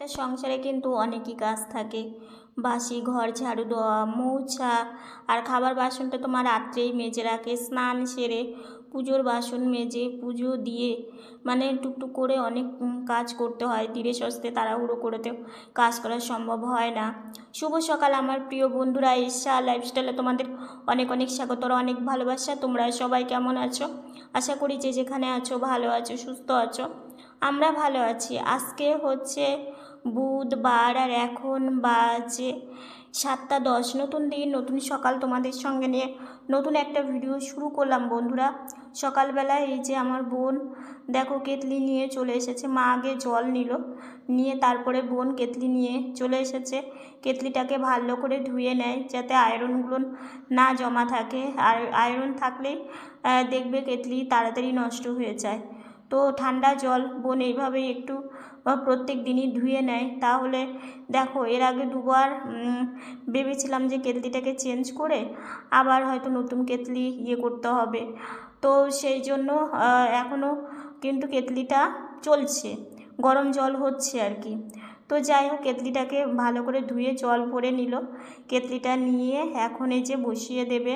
একটা সংসারে কিন্তু অনেকই কাজ থাকে। বাসি, ঘর, ঝাড়ু দেওয়া মৌছা আর খাবার বাসনটা তোমার রাত্রেই মেজে রাখে। স্নান সেরে পুজোর বাসন মেজে, পুজো দিয়ে মানে টুকটুক করে অনেক কাজ করতে হয়। ধীরে সস্তে তাড়াহুড়ো করেতেও কাজ করা সম্ভব হয় না। শুভ সকাল আমার প্রিয় বন্ধুরা। ঈশা লাইফস্টাইলে তোমাদের অনেক অনেক স্বাগত আর অনেক ভালোবাসা। তোমরা সবাই কেমন আছো? আশা করি যে যেখানে আছো ভালো আছো, সুস্থ আছো। আমরা ভালো আছি। আজকে হচ্ছে বুধবার আর এখন বাজে সাতটা দশ। নতুন দিন, নতুন সকাল তোমাদের সঙ্গে নিয়ে নতুন একটা ভিডিও শুরু করলাম বন্ধুরা। সকালবেলা এই যে আমার বোন, দেখো কেতলি নিয়ে চলে এসেছে। মা আগে জল নিল, নিয়ে তারপরে বোন কেতলি নিয়ে চলে এসেছে। কেতলিটাকে ভালো করে ধুয়ে নেয় যাতে আয়রনগুলো না জমা থাকে। আর আয়রন থাকলেই দেখবে কেতলি তাড়াতাড়ি নষ্ট হয়ে যায়। তো ঠান্ডা জল, বোন এইভাবেই একটু প্রত্যেক দিনই ধুয়ে নেয়, তাহলে দেখো এর আগে দুবার ভেবেছিলাম যে কেতলিটাকে চেঞ্জ করে আবার হয়তো নতুন কেতলি ইয়ে করতে হবে। তো সেই জন্য এখনও কিন্তু কেতলিটা চলছে, গরম জল হচ্ছে আর কি। তো যাই হোক কেতলিটাকে ভালো করে ধুয়ে জল ভরে নিল। কেতলিটা নিয়ে এখন এই যে বসিয়ে দেবে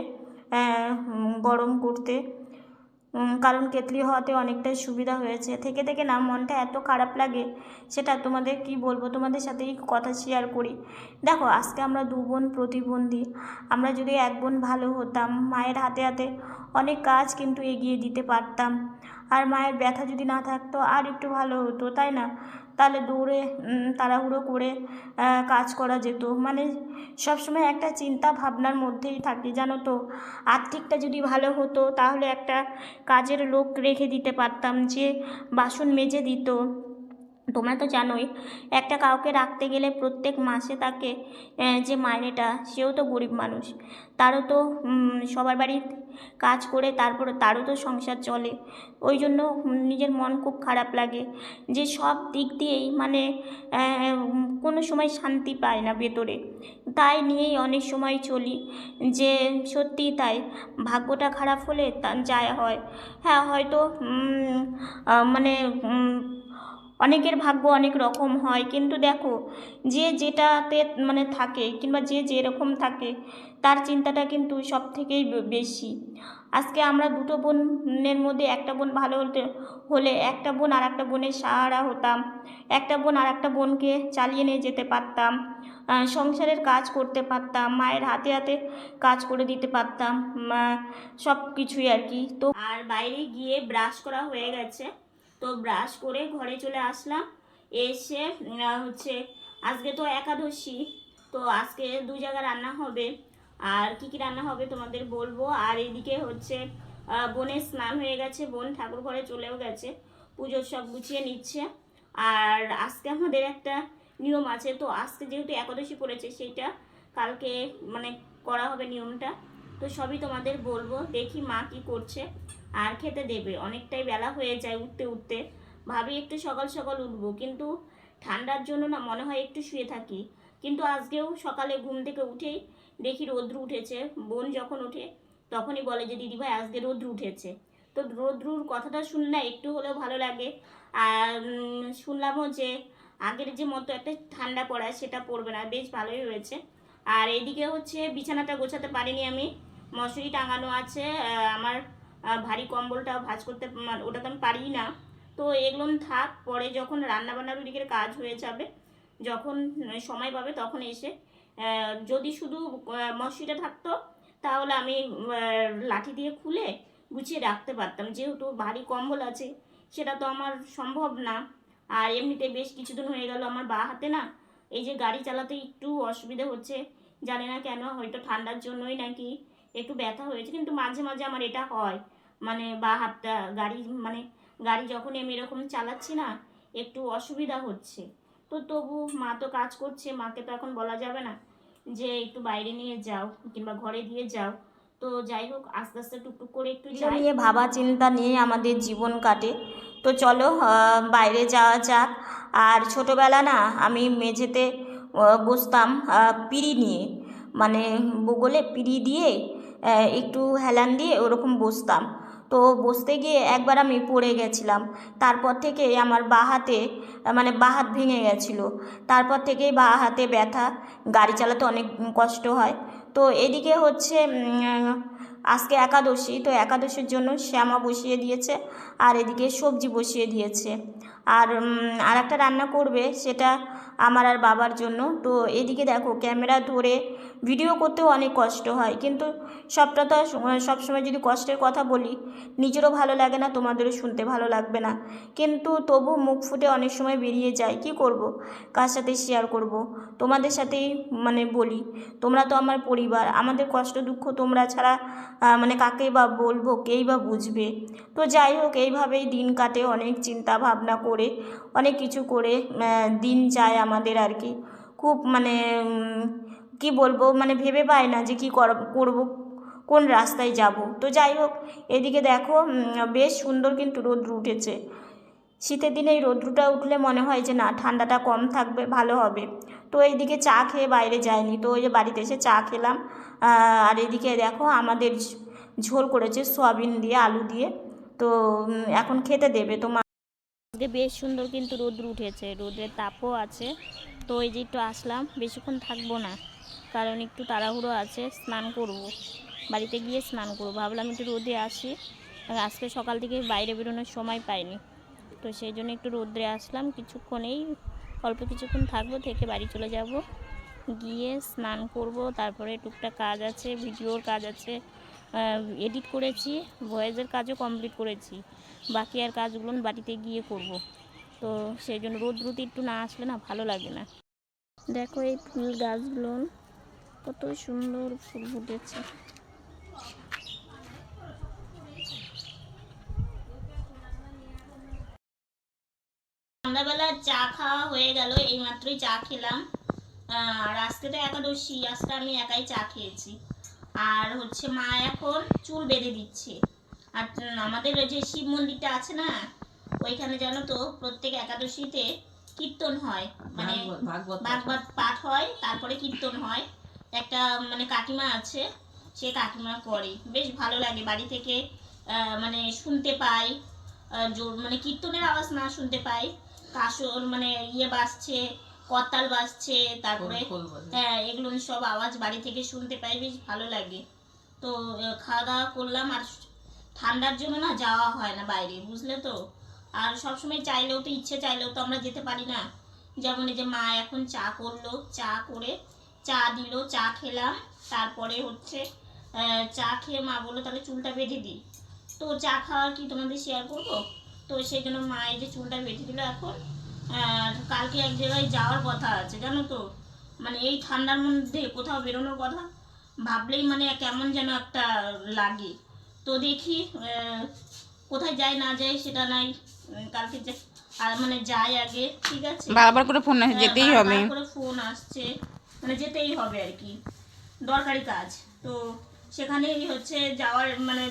গরম করতে। কারণ কেতলি হওয়াতে অনেকটাই সুবিধা হয়েছে। থেকে থেকে না মনটা এত খারাপ লাগে, সেটা তোমাদের কি বলব? তোমাদের সাথেই কথা শেয়ার করি। দেখো, আজকে আমরা দু বোন প্রতিবন্ধী। আমরা যদি এক বোন ভালো হতাম, মায়ের হাতে হাতে অনেক কাজ কিন্তু এগিয়ে দিতে পারতাম। আর মায়ের ব্যথা যদি না থাকতো, আর একটু ভালো হতো, তাই না? তাহলে দৌড়ে তাড়াহুড়ো করে কাজ করা যেত। মানে সবসময় একটা চিন্তা ভাবনার মধ্যেই থাকে জানো তো? আর্থিকটা যদি ভালো হতো, তাহলে একটা কাজের লোক রেখে দিতে পারতাম যে বাসন মেজে দিত। তোমরা তো জানোই, একটা কাউকে রাখতে গেলে প্রত্যেক মাসে তাকে যে মাইনেটা, সেও তো গরিব মানুষ। তারও তো সবার বাড়ির কাজ করে তারপরে তারও তো সংসার চলে। ওই জন্য নিজের মন খুব খারাপ লাগে। যে সব দিক দিয়েই মানে কোনো সময় শান্তি পায় না ভেতরে। তাই নিয়েই অনেক সময় চলি। যে সত্যিই তাই, ভাগ্যটা খারাপ হলে তা, যায় হয়। হ্যাঁ হয়তো মানে অনেকের ভাগ্য অনেক রকম হয়, কিন্তু দেখো যে যেটাতে মানে থাকে কিংবা যে যেরকম থাকে, তার চিন্তাটা কিন্তু সব থেকেই বেশি। আজকে আমরা দুটো বোনের মধ্যে একটা বোন ভালো হতে, হলে একটা বোন আর একটা বোনের সাহারা হতাম, একটা বোন আর একটা বোনকে চালিয়ে নিয়ে যেতে পারতাম সংসারের কাজ করতে পারতাম, মায়ের হাতে হাতে কাজ করে দিতে পারতাম সব কিছুই আর কি। তো আর বাইরে গিয়ে ব্রাশ করা হয়ে গেছে। তো ব্রাশ করে ঘরে চলে আসলাম। এসে হচ্ছে আজকে তো একাদশী, তো আজকে দু জায়গায় রান্না হবে। আর কি কি রান্না হবে তোমাদের বলব? আর এদিকে হচ্ছে বোনের স্নান হয়ে গেছে, বোন ঠাকুর ঘরে চলেও গেছে পুজোর সব গুছিয়ে নিচ্ছে। আর আজকে আমাদের একটা নিয়ম আছে, তো আজকে যেহেতু একাদশী পড়েছে সেইটা কালকে মানে করা হবে নিয়মটা। তো সবই তোমাদের বলব, দেখি মা কি করছে। আর খেতে দেবে। অনেকটাই বেলা হয়ে যায় উঠতে উঠতে। ভাবি একটু সকাল সকাল উঠবো, কিন্তু ঠান্ডার জন্য না মনে হয় একটু শুয়ে থাকি। কিন্তু আজকেও সকালে ঘুম থেকে উঠেই দেখি রৌদ্র উঠেছে। বোন যখন ওঠে তখনই বলে যে দিদিভাই আজকে রৌদ্র উঠেছে। তো রৌদ্রুর কথাটা শুনলে একটু হলেও ভালো লাগে। আর শুনলামও যে, আগের যে মতো একটা ঠান্ডা পড়ায় সেটা পড়বে না। বেশ ভালোই হয়েছে। আর এদিকে হচ্ছে বিছানাটা গোছাতে পারিনি আমি। মশুরি টাঙানো আছে আমার ভারী কম্বলটা ভাঁজ করতে মানে ওটা তো আমি পারি না। তো এগুলো থাক পরে যখন রান্না বান্নার ওদিকের কাজ হয়ে যাবে যখন সময় পাবে তখন এসে যদি শুধু আহ, মশুরিটা থাকতো তাহলে আমি লাঠি দিয়ে খুলে গুছিয়ে রাখতে পারতাম। যেহেতু ভারী কম্বল আছে সেটা তো আমার সম্ভব না। আর এমনিতে বেশ কিছুদিন হয়ে গেল আমার বা হাতে না এই যে গাড়ি চালাতে একটু অসুবিধা হচ্ছে। জানি না কেন হয়তো ঠান্ডার জন্যই নাকি একটু ব্যথা হয়েছে কিন্তু মাঝে মাঝে আমার এটা হয়। মানে বা হাতটা গাড়ি মানে গাড়ি যখন আমি এরকম চালাচ্ছি না একটু অসুবিধা হচ্ছে। তো তবু মা তো কাজ করছে মাকে তো এখন বলা যাবে না যে একটু বাইরে নিয়ে যাও কিংবা ঘরে দিয়ে যাও। তো যাই হোক আস্তে আস্তে টুকটুক করে একটু। নিয়ে ভাবা চিন্তা নিয়ে আমাদের জীবন কাটে। তো চলো বাইরে যাওয়া যাক। আর ছোটোবেলা না আমি মেঝেতে বসতাম পিড়ি নিয়ে। মানে বগলে পিড়ি দিয়ে একটু হেলান দিয়ে ওরকম বসতাম। তো বসতে গিয়ে একবার আমি পড়ে গেছিলাম। তারপর থেকে আমার বাঁ হাতে মানে বাঁ হাত ভেঙে গেছিল। তারপর থেকেই বাঁ হাতে ব্যথা, গাড়ি চালাতে অনেক কষ্ট হয়। তো এদিকে হচ্ছে আজকে একাদশী, তো একাদশীর জন্য শ্যামা বসিয়ে দিয়েছে আর এদিকে সবজি বসিয়ে দিয়েছে। আর আর একটা রান্না করবে সেটা আমার আর বাবার জন্য। তো এদিকে দেখো, ক্যামেরা ধরে ভিডিও করতেও অনেক কষ্ট হয়। কিন্তু সবটা তো সবসময় যদি কষ্টের কথা বলি, নিজেরও ভালো লাগে না, তোমাদেরও শুনতে ভালো লাগবে না। কিন্তু তবু মুখ ফুটে অনেক সময় বেরিয়ে যায়। কি করব? কার সাথে শেয়ার করব? তোমাদের সাথেই মানে বলি, তোমরা তো আমার পরিবার। আমাদের কষ্ট দুঃখ তোমরা ছাড়া মানে কাকেই বা বলব, কেই বা বুঝবে? তো যাই হোক, এইভাবেই দিন কাটে অনেক চিন্তা ভাবনা করে, অনেক কিছু করে দিন যায় আমাদের আর কি। খুব মানে কি বলব মানে ভেবে পাই না যে কি কর- করব, কোন রাস্তায় যাব। তো যাই হোক, এদিকে দেখো বেশ সুন্দর কিন্তু রোদ্র উঠেছে। শীতের দিনে এই রৌদ্রটা উঠলে মনে হয় যে না, ঠান্ডাটা কম থাকবে, ভালো হবে। তো এইদিকে চা খেয়ে বাইরে যায়নি তো ওই যে বাড়িতে এসে চা খেলাম। আর এদিকে দেখো, আমাদের ঝোল করেছে সয়াবিন দিয়ে, আলু দিয়ে। তো এখন খেতে দেবে। তো আজকে বেশ সুন্দর কিন্তু রোদ্র উঠেছে, রোদের তাপও আছে। তো এই যে একটু আসলাম, বেশিক্ষণ থাকব না, কারণ একটু তাড়াহুড়ো আছে, স্নান করব। বাড়িতে গিয়ে স্নান করব। ভাবলাম একটু রোদে আসি। আজকে সকাল থেকে বাইরে বেরোনোর সময় পাইনি। তো সেই জন্য একটু রোদ্রে আসলাম, কিছুক্ষণেই, অল্প কিছুক্ষণ থাকব, থেকে বাড়ি চলে যাব। গিয়ে স্নান করব, তারপরে টুকটাক কাজ আছে, ভিডিওর কাজ আছে এডিট করেছি ভয়েসের কাজও কমপ্লিট করেছি। বাকি আর কাজগুলো বাড়িতে গিয়ে করব। তো সেই জন্য রোদ রুটি একটু না আসলে না ভালো লাগে না। দেখো এই ফুল গাছগুলো কত সুন্দর ফুল ফুটেছে। সন্ধ্যাবেলা চা খাওয়া হয়ে গেল এই মাত্রই চা খেলাম। আর আজকে তো একাদশী, আজকে আমি একাই চা খেয়েছি। আর হচ্ছে মা এখন চুল বেঁধে দিচ্ছে। আর আমাদের যে শিব মন্দিরটা আছে না ওইখানে জানো তো প্রত্যেক একাদশীতে কীর্তন হয়। মানে ভাগবত পাঠ হয়। তারপরে কীর্তন হয়। একটা মানে কাকিমা আছে সে কাকিমা করে। বেশ ভালো লাগে বাড়ি থেকে আহ, মানে শুনতে পাই। জোর মানে কীর্তনের আওয়াজ না শুনতে পাই। কাসর মানে ইয়ে বাজছে করতাল বাজছে তারপরে হ্যাঁ এগুলো সব আওয়াজ বাড়ি থেকে শুনতে পাই বেশ ভালো লাগে। তো খাওয়া দাওয়া করলাম আর ঠান্ডার জন্য না যাওয়া হয় না বাইরে বুঝলে তো? আর সবসময় চাইলেও তো ইচ্ছে চাইলেও তো আমরা যেতে পারি না। যেমন এই যে মা এখন চা করল চা করে চা দিল চা খেলাম তারপরে হচ্ছে চা খেয়ে মা বলল তাহলে চুলটা বেঁধে দিই। তো চা খাওয়ার কি তোমাদের শেয়ার করব? তো সেই জন্য মা এই যে চুলটা বেঁধে দিল এখন। কালকে এক জায়গায় যাওয়ার কথা আছে জানো তো? মানে এই ঠান্ডার মধ্যে কোথাও বেরোনোর কথা ভাবলেই মানে কেমন যেন একটা লাগে। তো দেখি কোথায় যাই না যাই সেটা নাই কালকে আর মানে যাই আগে ঠিক আছে? বারবার করে ফোন হ্যাঁ, যেতেই হবে। করে ফোন আসছে মানে যেতেই হবে আর কি। দরকারি কাজ। তো সেখানেই হচ্ছে যাওয়ার মানে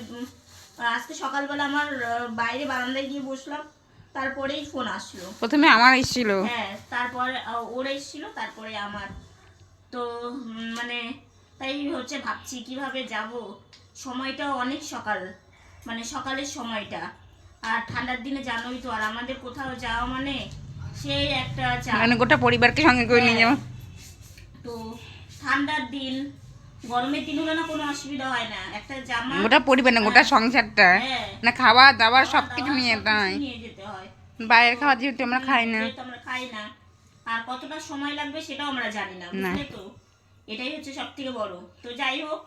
আজকে সকালবেলা আমার বাইরে বারান্দায় গিয়ে বসলাম। তারপরেই ফোন আসলো। প্রথমে আমার এসেছিল। হ্যাঁ তারপর ওর এসেছিল তারপরে আমার। তো মানে তাই হচ্ছে ভাবছি কীভাবে যাব। সময়টা অনেক সকাল মানে সকালের সময়টা। আর ঠান্ডার দিনে জানোই তো আর আমাদের কোথাও যাওয়া মানে সেই একটা মানে গোটা পরিবারকে সঙ্গে করে নিয়ে যাব তো ঠান্ডার দিন গরমের দিন হলে না কোনো অসুবিধা হয় না। একটা জামা গোটা পরিবার না গোটা সংসারটা। হ্যাঁ না খাওয়া দাওয়ার সব কিছু দাওয়া নিয়ে সবকিছু তাই। নিয়ে যেতে হয়। বাইরের খাওয়া যেহেতু আমরা খাই না। আমরা খাই না। আর কতটা সময় লাগবে সেটাও আমরা জানি না। বুঝলে তো? এটাই হচ্ছে সব থেকে বড়। তো যাই হোক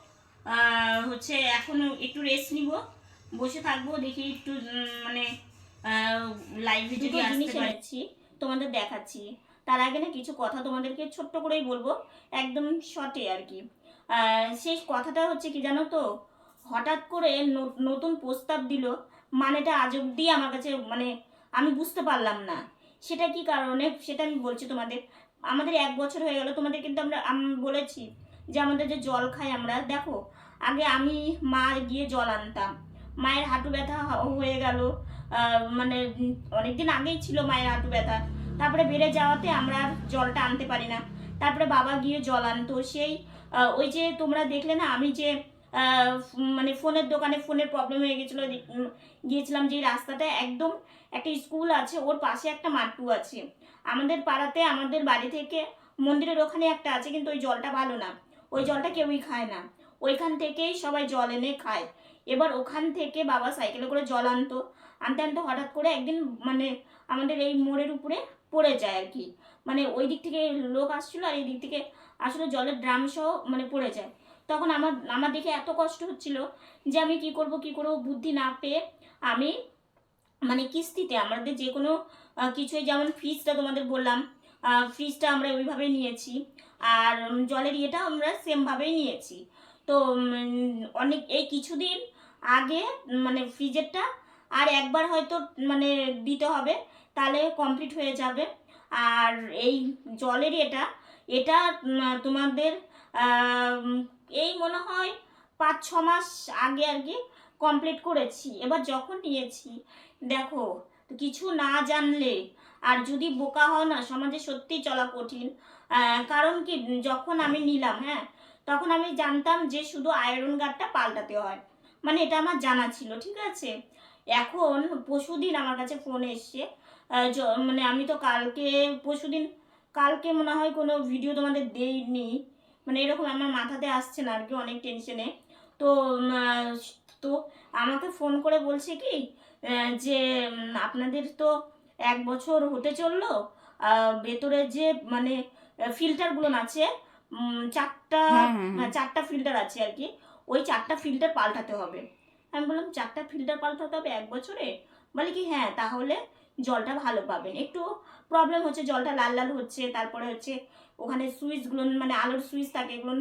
আহ, হচ্ছে এখন একটু রেস্ট নিব। বসে থাকব দেখি একটু মানে লাইভে যদি আসতে পারছি তোমাদের দেখাচ্ছি। তার আগে না কিছু কথা তোমাদেরকে ছোট্ট করেই বলব। একদম শর্টে আর কি। সেই কথাটা হচ্ছে কি জানো তো? হঠাৎ করে নতুন প্রস্তাব দিল। মানেটা আজ অব্দি আমার কাছে মানে আমি বুঝতে পারলাম না। সেটা কি কারণে? সেটা আমি বলছি তোমাদের। আমাদের এক বছর হয়ে গেল, তোমাদের কিন্তু আমরা আমি বলেছি যে আমাদের যে জল খাই আমরা। দেখো, আগে আমি, মা গিয়ে জল আনতাম। মায়ের হাঁটু ব্যথা হয়ে গেল। মানে অনেকদিন আগেই ছিল মায়ের হাঁটু ব্যথা। তারপরে বেড়ে যাওয়াতে আমরা জলটা আনতে পারি না। তারপরে বাবা গিয়ে জল আনতো। সেই ওই যে তোমরা দেখলে না, আমি যে মানে ফোনের দোকানে ফোনের প্রবলেম হয়ে গেছিল গিয়েছিলাম যে রাস্তাটা একদম একটা স্কুল আছে, ওর পাশে একটা মাট্টু আছে। আমাদের পাড়াতে, আমাদের বাড়ি থেকে মন্দিরের ওখানে একটা আছে, কিন্তু ওই জলটা ভালো না। ওই জলটা কেউই খায় না। ওইখান থেকেই সবাই জল এনে খায়। এবার ওখান থেকে বাবা সাইকেলে করে জল আনতো। আনতে আনতে হঠাৎ করে একদিন মানে আমাদের এই মোড়ের উপরে পড়ে যায় আর কি। মানে ওই দিক থেকে লোক আসছিল আর এই দিক থেকে আসলে জলের ড্রাম সহ মানে পড়ে যায়। তখন আমার আমার দেখে এত কষ্ট হচ্ছিল যে আমি কি করব কি করব বুদ্ধি না পেয়ে আমি মানে কিস্তিতে আমাদের যে কোনো কিছুই যেমন ফ্রিজটা তোমাদের বললাম ফ্রিজটা আমরা ওইভাবেই নিয়েছি। আর জলের ইয়েটা আমরা সেমভাবেই নিয়েছি। তো অনেক, এই কিছুদিন আগে মানে ফ্রিজেরটা আর একবার হয়তো মানে দিতে হবে, তাহলে কমপ্লিট হয়ে যাবে। আর এই জলের এটা এটা তোমাদের এই মনে হয় পাঁচ, ছ মাস আগে আর কি কমপ্লিট করেছি। এবার যখন নিয়েছি, দেখো, কিছু না জানলে আর যদি বোকা হও না, সমাজে সত্যিই চলা কঠিন। কারণ কি, যখন আমি নিলাম হ্যাঁ তখন আমি জানতাম যে শুধু আয়রন গার্ডটা পাল্টাতে হয়। মানে এটা আমার জানা ছিল, ঠিক আছে? এখন পরশুদিন আমার কাছে ফোন এসছে। মানে আমি তো কালকে পরশুদিন কালকে মনে হয় কোনো ভিডিও তোমাদের দেইনি। মানে এরকম আমার মাথাতে আসছে না আর কি অনেক টেনশনে তো তো আমাকে ফোন করে বলছে কি যে আপনাদের তো এক বছর হতে চলল ভেতরে যে মানে ফিল্টারগুলো আছে চারটা হ্যাঁ, হ্যাঁ, হ্যাঁ। চারটা ফিল্টার আছে আর কি ওই চারটা ফিল্টার পাল্টাতে হবে। আমি বললাম চারটা ফিল্টার পাল্টাতে হবে এক বছরে? বলে কি হ্যাঁ তাহলে জলটা ভালো পাবেন। একটু প্রবলেম হচ্ছে জলটা লাল লাল হচ্ছে তারপরে হচ্ছে ওখানে সুইচগুলো মানে আলোর সুইচ থাকে এগুলো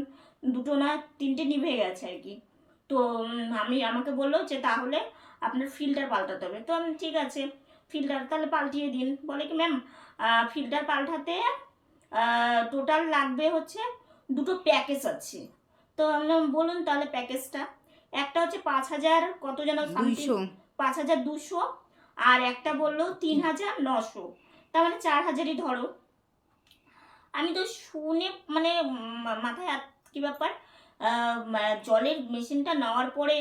দুটো না তিনটে নিভে গেছে আর কি। তো আমি আমাকে বলল যে তাহলে আপনার ফিল্টার পাল্টাতে হবে। তো আমি ঠিক আছে ফিল্টার তাহলে পাল্টিয়ে দিন। বলে কি ম্যাম ফিল্টার পাল্টাতে টোটাল লাগবে হচ্ছে দুটো প্যাকেজ আছে। তো আমি বলুন তাহলে প্যাকেজটা একটা হচ্ছে পাঁচ হাজার কত যেন পাঁচ হাজার দুশো আর একটা বলল তিন হাজার নশো। তার মানে চার হাজারই ধরো। আমি তো শুনে মানে মাথায় কি ব্যাপার? জলের মেশিনটা নেওয়ার পরে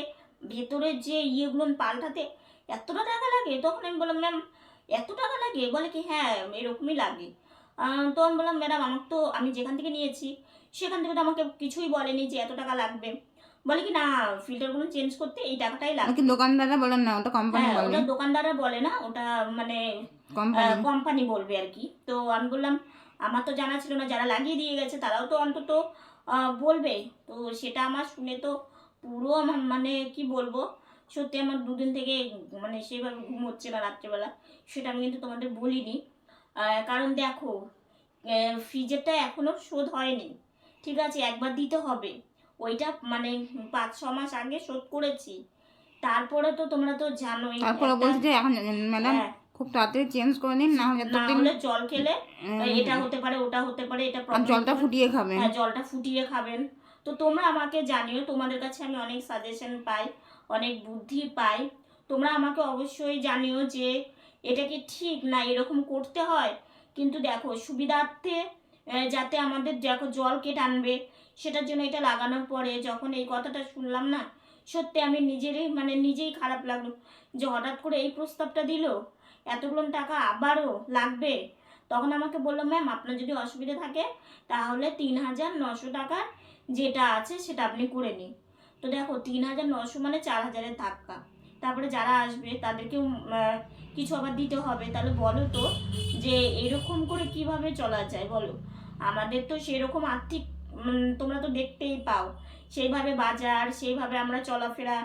ভেতরে যে ইয়েগুলো পাল্টাতে এতটা টাকা লাগে? তখন আমি বললাম, ম্যাম, এত টাকা লাগে? বলে কি হ্যাঁ এরকমই লাগে। তো আমি বললাম, ম্যাডাম আমার তো আমি যেখান থেকে নিয়েছি, সেখান থেকে তো আমাকে কিছুই বলেনি যে এত টাকা লাগবে। বলে কি না ফিল্টারগুলো চেঞ্জ করতে এই টাকাটাই লাগবে। নাকি দোকানদাররা বলেন না ওটা কোম্পানি হ্যাঁ বলে। ওটা দোকানদাররা বলে না ওটা মানে কোম্পানি কোম্পানি বলবে আর কি। তো আমি বললাম আমার তো জানা ছিল না যারা লাগিয়ে দিয়ে গেছে তারাও তো অন্তত বলবে। তো সেটা আমার শুনে তো পুরো আমার মানে কি বলব সত্যি আমার দুদিন থেকে মানে সেভাবে ঘুম হচ্ছে না রাত্রেবেলা সেটা আমি কিন্তু তোমাদের বলিনি। কারণ দেখো ফ্রিজেরটা এখনও শোধ হয়নি। ঠিক আছে একবার দিতে হবে। ওইটা মানে পাঁচ ছ মাস আগে শোধ করেছি। তারপরে তো তোমরা তো জানোই তারপরে বলছে যে এখন ম্যাডাম হ্যাঁ, খুব তাড়াতাড়ি চেঞ্জ করে নিন না হলে জল খেলে এটা হতে পারে ওটা হতে পারে এটা জলটা ফুটিয়ে খাবেন। হ্যাঁ জলটা ফুটিয়ে খাবেন। তো তোমরা আমাকে জানিও তোমাদের কাছে আমি অনেক সাজেশন পাই অনেক বুদ্ধি পাই। তোমরা আমাকে অবশ্যই জানিও যে এটা কি ঠিক না এরকম করতে হয়? কিন্তু দেখো সুবিধার্থে যাতে আমাদের দেখো জল কে টানবে সেটার জন্য এটা লাগানোর পরে যখন এই কথাটা শুনলাম না, সত্যি আমি নিজেরই মানে নিজেই খারাপ লাগল যে হঠাৎ করে এই প্রস্তাবটা দিল, এতগুলো টাকা আবারও লাগবে। তখন আমাকে বলল, ম্যাম, আপনার যদি অসুবিধা থাকে তাহলে তিন হাজার নশো টাকার যেটা আছে সেটা আপনি করে নিন। তো দেখো, তিন হাজার নশো মানে চার হাজারের ধাক্কা। তারপরে যারা আসবে তাদেরকেও কিছু আবার দিতে হবে। তাহলে বলো তো যে এরকম করে কীভাবে চলা যায় বলো? আমাদের তো সেরকম আর্থিক তোমরা তো দেখতেই পাও। সেইভাবে বাজার, সেইভাবে আমরা চলাফেরা,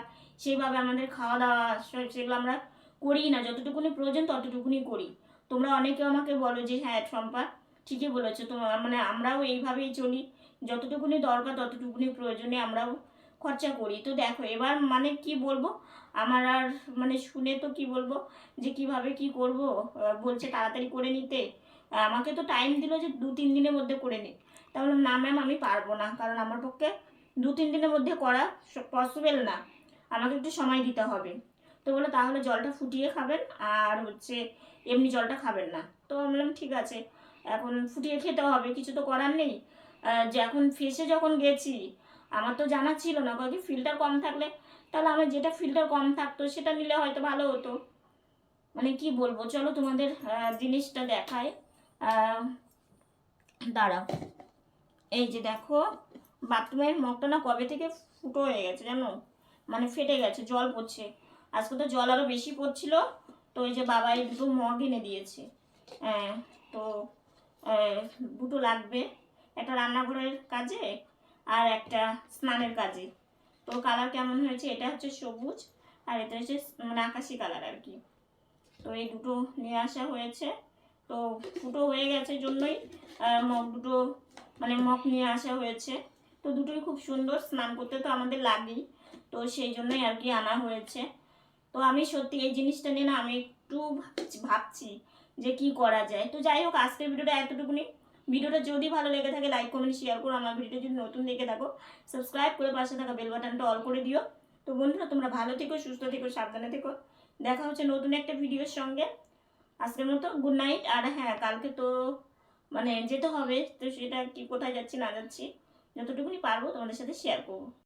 সেইভাবে আমাদের খাওয়া দাওয়া সেগুলো আমরা করি না। যতটুকুনি প্রয়োজন ততটুকুনি করি। তোমরা অনেকে আমাকে বলো যে হ্যাঁ সম্পা ঠিকই বলেছ। তোমার মানে আমরাও এইভাবেই চলি। যতটুকুনি দরকার ততটুকুনি প্রয়োজনে আমরাও খরচা করি। তো দেখো, এবার মানে কি বলব? আমার আর মানে শুনে তো কি বলব? যে কীভাবে কি করব? বলছে তাড়াতাড়ি করে নিতে। আমাকে তো টাইম দিল যে দু তিন দিনের মধ্যে করে নে। তা বললাম না ম্যাম আমি পারব না। কারণ আমার পক্ষে দু, তিন দিনের মধ্যে করা পসিবল না। আমাকে একটু সময় দিতে হবে। তো বলে তাহলে জলটা ফুটিয়ে খাবেন, আর হচ্ছে এমনি জলটা খাবেন না। তো বললাম, ঠিক আছে। এখন ফুটিয়ে খেতে হবে। কিছু তো করার নেই। যে এখন ফেসে যখন গেছি, আমার তো জানা ছিল না। কারণ ফিল্টার কম থাকলে, তাহলে আমার যেটা ফিল্টার কম থাকতো, সেটা নিলে হয়তো ভালো হতো। মানে কি বলব? চলো তোমাদের জিনিসটা দেখায় দাঁড়াও। এই যে দেখো বাথরুমের মগটা না কবে থেকে ফুটো হয়ে গেছে জানো? মানে ফেটে গেছে জল পড়ছে। আজকে তো জল আরও বেশি পড়ছিল তো এই যে বাবা এই দুটো মগ এনে দিয়েছে। হ্যাঁ, তো দুটো লাগবে। একটা রান্নাঘরের কাজে আর একটা স্নানের কাজে। তো কালার কেমন হয়েছে? এটা হচ্ছে সবুজ আর এটা হচ্ছে মানে আকাশি কালার আর কি। তো এই দুটো নিয়ে আসা হয়েছে। তো ফুটো হয়ে গেছে জন্যই মগ দুটো মানে মগ নিয়ে আসা হয়েছে। তো দুটোই খুব সুন্দর, স্নান করতে তো আমাদের লাগেই। তো সেই জন্যই আর কি আনা হয়েছে। তো আমি সত্যি এই জিনিসটা নিয়ে না আমি একটু ভাবছি যে কি করা যায়। তো যাই হোক, আজকের ভিডিওটা এতটুকুনি। ভিডিওটা যদি ভালো লেগে থাকে লাইক কমেন্ট শেয়ার করো। আমার ভিডিওটা যদি নতুন দেখে থাকো সাবস্ক্রাইব করে পাশে থাকা বেল বাটনটা অল করে দিও। তো বন্ধুরা, তোমরা ভালো থেকো, সুস্থ থেকো, সাবধানে থেকো। দেখা হচ্ছে নতুন একটা ভিডিওর সঙ্গে। আজকের মতো গুড নাইট আর হ্যাঁ কালকে তো মানে যেতে হবে, তো সেটা কি কোথায় যাচ্ছি না যাচ্ছি, যতটুকুনি পারব তোমাদের সাথে শেয়ার করব।